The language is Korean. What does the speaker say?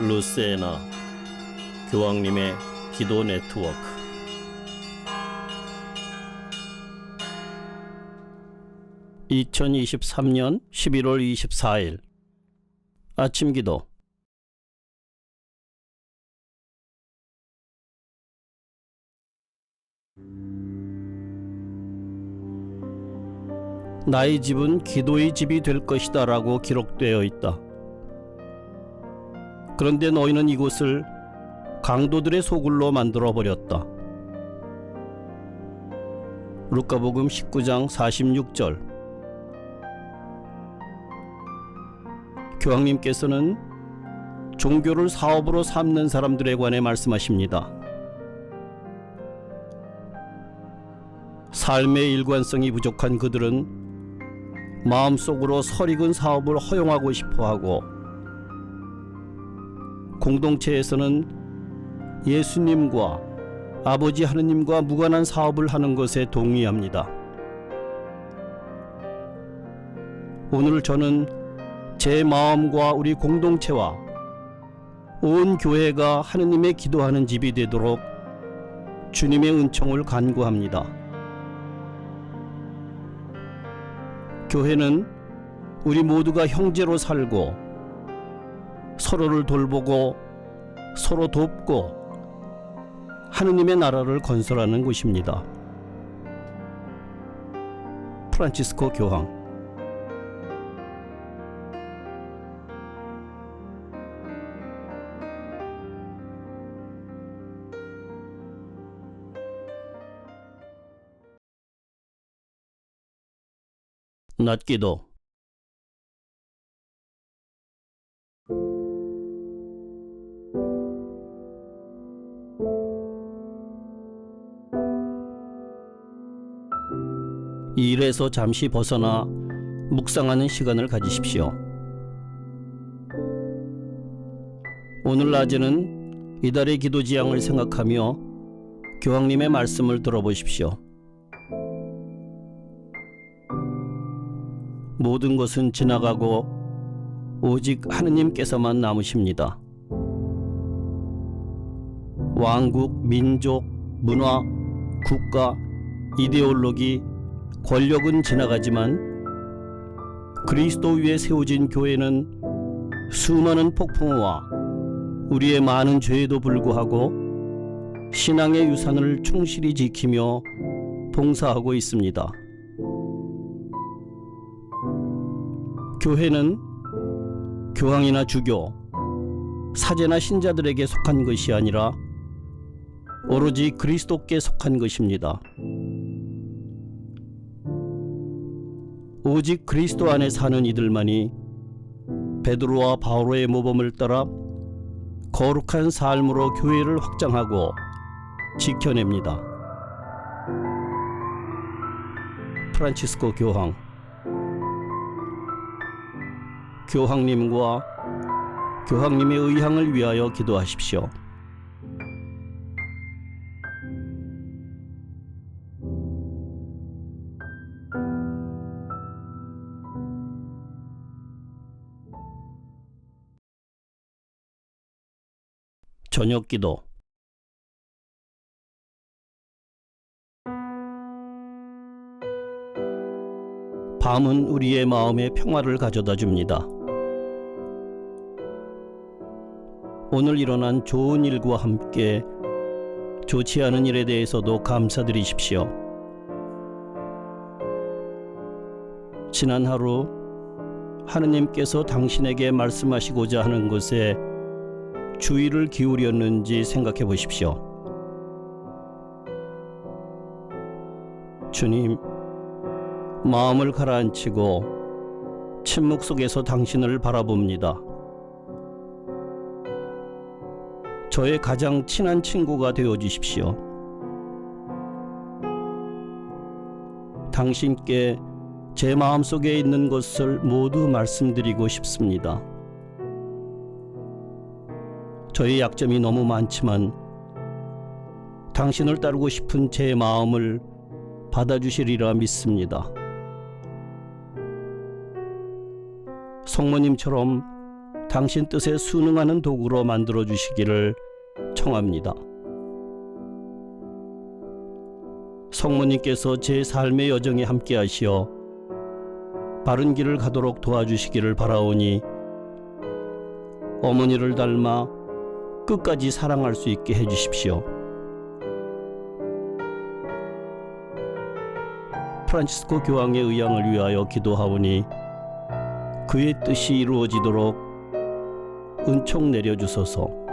루세나 교황님의 기도 네트워크 (2023년 11월 24일) 아침 기도 나의 집은 기도의 집이 될 것이다 라고 기록되어 있다. 그런데 너희는 이곳을 강도들의 소굴로 만들어 버렸다. 루카복음 19장 46절 교황님께서는 종교를 사업으로 삼는 사람들에 관해 말씀하십니다. 삶의 일관성이 부족한 그들은 마음속으로 설익은 사업을 허용하고 싶어 하고 공동체에서는 예수님과 아버지 하느님과 무관한 사업을 하는 것에 동의합니다. 오늘 저는 제 마음과 우리 공동체와 온 교회가 하느님의 기도하는 집이 되도록 주님의 은총을 간구합니다. 교회는 우리 모두가 형제로 살고 서로를 돌보고 서로 돕고 하느님의 나라를 건설하는 곳입니다. 프란치스코 교황 낮기도 일에서 잠시 벗어나 묵상하는 시간을 가지십시오. 오늘 낮에는 이달의 기도 지향을 생각하며 교황님의 말씀을 들어보십시오. 모든 것은 지나가고 오직 하느님께서만 남으십니다. 왕국, 민족, 문화, 국가, 이데올로기, 권력은 지나가지만 그리스도 위에 세워진 교회는 수많은 폭풍우와 우리의 많은 죄에도 불구하고 신앙의 유산을 충실히 지키며 봉사하고 있습니다. 교회는 교황이나 주교, 사제나 신자들에게 속한 것이 아니라 오로지 그리스도께 속한 것입니다. 오직 그리스도 안에 사는 이들만이 베드로와 바오로의 모범을 따라 거룩한 삶으로 교회를 확장하고 지켜냅니다. 프란치스코 교황 교황님과 교황님의 의향을 위하여 기도하십시오. 저녁 기도 밤은 우리의 마음에 평화를 가져다 줍니다. 오늘 일어난 좋은 일과 함께 좋지 않은 일에 대해서도 감사드리십시오. 지난 하루 하느님께서 당신에게 말씀하시고자 하는 것에 주의를 기울였는지 생각해 보십시오. 주님, 마음을 가라앉히고 침묵 속에서 당신을 바라봅니다. 저의 가장 친한 친구가 되어 주십시오. 당신께 제 마음속에 있는 것을 모두 말씀드리고 싶습니다. 저의 약점이 너무 많지만 당신을 따르고 싶은 제 마음을 받아주시리라 믿습니다. 성모님처럼 당신 뜻에 순응하는 도구로 만들어 주시기를 청합니다. 성모님께서 제 삶의 여정에 함께 하시어 바른 길을 가도록 도와주시기를 바라오니 어머니를 닮아 끝까지 사랑할 수 있게 해주십시오. 프란치스코 교황의 의향을 위하여 기도하오니 그의 뜻이 이루어지도록 은총 내려주소서.